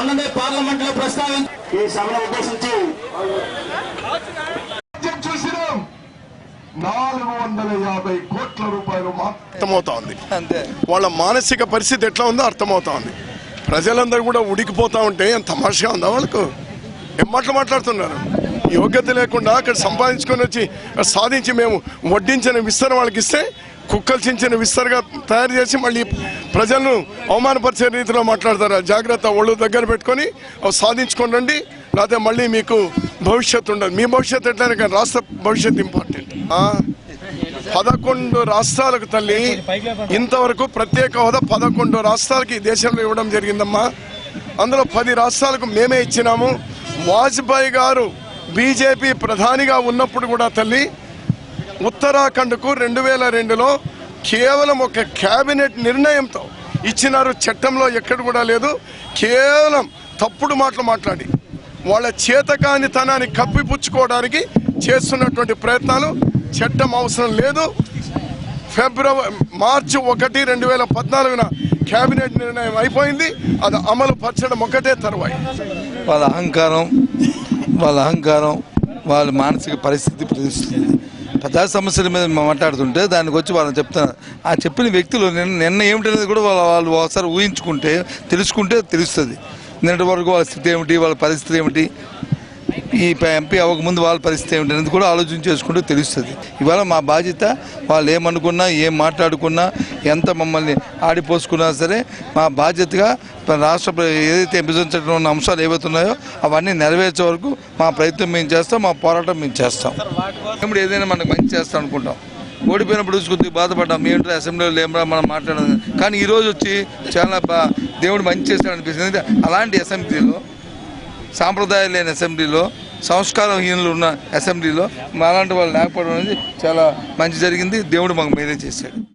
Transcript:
పార్లమెంట్లో ప్రస్తావించి ఈ సభను ఉద్దేశించి రాజ్యం చూసినాం? నాలుగు వందల యాభై కోట్ల రూపాయలు మాత్రం అర్థమవుతా ఉంది అంతే. వాళ్ళ మానసిక పరిస్థితి ఎట్లా ఉందో అర్థమవుతా ఉంది ప్రజలందరూ కూడా ఉడికిపోతా ఉంటే ఎంత తమాషగా ఉందా వాళ్ళకు? ఏం మాటలు మాట్లాడుతున్నారు? యోగ్యత లేకుండా అక్కడ సంపాదించుకొని వచ్చి సాధించి మేము వడ్డించిన విస్తర వాళ్ళకి ఇస్తే కుక్కలు చించిన విస్తరగా తయారు చేసి మళ్ళీ ప్రజలను అవమానపరిచే రీతిలో మాట్లాడతారు. జాగ్రత్త ఒళ్ళు దగ్గర పెట్టుకొని అవి సాధించుకొని రండి. లేకపోతే మళ్ళీ మీకు భవిష్యత్తు ఉండదు. మీ భవిష్యత్తు ఎట్లయినా కానీ రాష్ట్ర భవిష్యత్తు ఇంపార్టెంట్ పదకొండు రాష్ట్రాలకు తల్లి ఇంతవరకు ప్రత్యేక హోదా పదకొండు రాష్ట్రాలకి ఈ దేశంలో ఇవ్వడం జరిగిందమ్మా. అందులో పది రాష్ట్రాలకు మేమే ఇచ్చినాము. వాజ్పేయి గారు బీజేపీ ప్రధానిగా ఉన్నప్పుడు కూడా తల్లి ఉత్తరాఖండ్కు రెండు వేల రెండులో కేవలం ఒక కేబినెట్ నిర్ణయంతో ఇచ్చినారు చట్టంలో ఎక్కడ కూడా లేదు. కేవలం తప్పుడు మాటలు మాట్లాడి వాళ్ళ చేతకానితనాన్ని కప్పిపుచ్చుకోవడానికి చేస్తున్నటువంటి ప్రయత్నాలు చట్టం అవసరం లేదు. ఫిబ్రవరి మార్చి ఒకటి రెండు వేల పద్నాలుగున కేబినెట్ నిర్ణయం అయిపోయింది. అది అమలు పరచడం ఒకటే తరువాయి. వాళ్ళ అహంకారం వాళ్ళ అహంకారం వాళ్ళ మానసిక పరిస్థితి ప్రదర్శిస్తుంది. ప్రజా సమస్యల మీద మాట్లాడుతుంటే దానికి వచ్చి వాళ్ళని చెప్తాను ఆ చెప్పిన వ్యక్తులు నిన్న నిన్న ఏమిటనేది కూడా వాళ్ళ వాళ్ళు ఒకసారి ఊహించుకుంటే తెలుసుకుంటే తెలుస్తుంది. నిన్నటి వరకు వాళ్ళ స్థితి ఏమిటి వాళ్ళ పరిస్థితి ఏమిటి ఈ ఎంపీ అవ్వకముందు వాళ్ళ పరిస్థితి ఏమిటి అనేది కూడా ఆలోచన చేసుకుంటూ తెలుస్తుంది. ఇవాళ మా బాధ్యత వాళ్ళు ఏమనుకున్నా ఏం మాట్లాడుకున్నా ఎంత మమ్మల్ని ఆడిపోసుకున్నా సరే మా బాధ్యతగా రాష్ట్ర ఏదైతే విభజించడం ఉన్న అంశాలు ఏవైతే ఉన్నాయో అవన్నీ నెరవేర్చే వరకు మా ప్రయత్నం మేము చేస్తాం మా పోరాటం మేము చేస్తాం. ఇప్పుడు ఏదైనా మనకు మంచి చేస్తాం అనుకుంటాం. ఓడిపోయినప్పుడు కొద్దిగా బాధపడ్డాం ఏంటో అసెంబ్లీలో ఏమరా మనం మాట్లాడడం కానీ ఈరోజు వచ్చి చాలా బా దేవుడు మంచి చేస్తాడు అనిపిస్తుంది అలాంటి అసెంబ్లీలో సాంప్రదాయాలు లేని అసెంబ్లీలో సంస్కారహీనులు ఉన్న అసెంబ్లీలో మాలాంటి వాళ్ళు లేకపోవడం అనేది చాలా మంచి జరిగింది. దేవుడు మాకు మేలే చేశాడు.